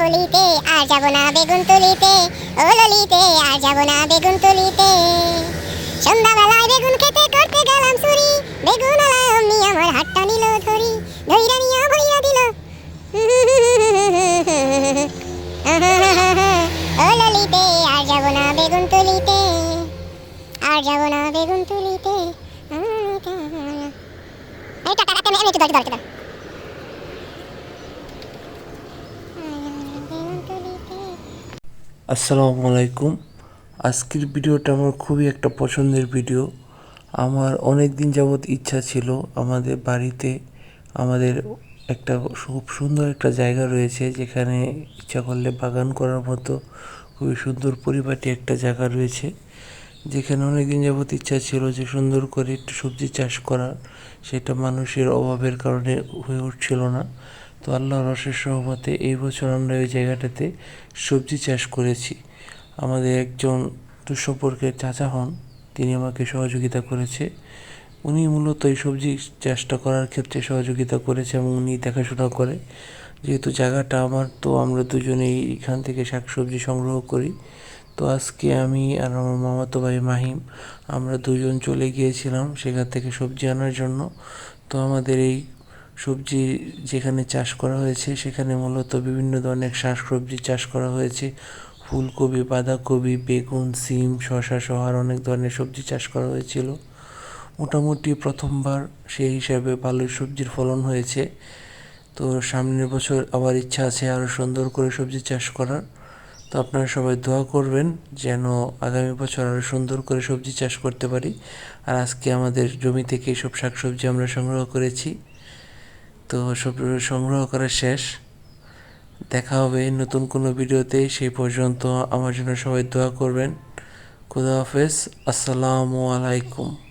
বলিতে, আর যাব না বেগুন তুলিতে। ও ললিতে, আর যাব না বেগুন তুলিতে। সন্ধ্যাবেলায় বেগুন খেতে করতে গেলাম চুরি বেগুন আলা অমনি আমার হাতটা নিল ধরি। ধইরা নিয়া ভইরা দিল, ও ললিতে, আর যাব না বেগুন তুলিতে। আর যাব না বেগুন তুলিতে। এই টাকা আমি একটু ধরতে ধরতে আসসালামু আলাইকুম। আজকের ভিডিওটা আমার খুবই একটা পছন্দের ভিডিও। আমার অনেক দিন যাবৎ ইচ্ছা ছিল আমাদের বাড়িতে আমাদের একটা খুব সুন্দর একটা জায়গা রয়েছে যেখানে ইচ্ছা করলে বাগান করার মতো খুবই সুন্দর পরিপাটি একটা জায়গা রয়েছে। যেখানে অনেক দিন যাবৎ ইচ্ছা ছিল যে সুন্দর করে একটু সবজি চাষ করার। সেটা মানুষের অভাবের কারণে হয়ে উঠছিল না। তো আল্লাহ রসের সহমতে এই বছর আমরা ওই জায়গাটাতে সবজি চাষ করেছি। আমাদের একজন দুঃসম্পর্কের চাচা হন, তিনি আমাকে সহযোগিতা করেছে। উনি মূলত এই সবজি চাষটা করার ক্ষেত্রে সহযোগিতা করেছে এবং উনি দেখাশোনা করে। যেহেতু জায়গাটা আমার, তো আমরা দুজনেই এখান থেকে শাকসবজি সংগ্রহ করি। তো আজকে আমি আর আমার মামাতো ভাই মাহিম, আমরা দুজন চলে গিয়েছিলাম সেখান থেকে সবজি আনার জন্য। তো আমাদের এই সবজি যেখানে চাষ করা হয়েছে, সেখানে মূলত বিভিন্ন ধরনের শাক সবজি চাষ করা হয়েছে। ফুলকপি, বাঁধাকপি, বেগুন, সিম, শসা সহ আর অনেক ধরনের সবজি চাষ করা হয়েছিল। মোটামুটি প্রথমবার সেই হিসাবে ভালোই সবজির ফলন হয়েছে। তো সামনের বছর আবার ইচ্ছা আছে আরও সুন্দর করে সবজি চাষ করার। তো আপনারা সবাই দোয়া করবেন যেন আগামী বছর আরও সুন্দর করে সবজি চাষ করতে পারি। আর আজকে আমাদের জমি থেকে এইসব শাকসবজি আমরা সংগ্রহ করেছি। তো সব সংগ্রহ করা শেষ। দেখা হবে নতুন কোনো ভিডিওতে, সেই পর্যন্ত আমার জন্য সবাই দোয়া করবেন। খুদা হাফেজ, আসসালামু আলাইকুম।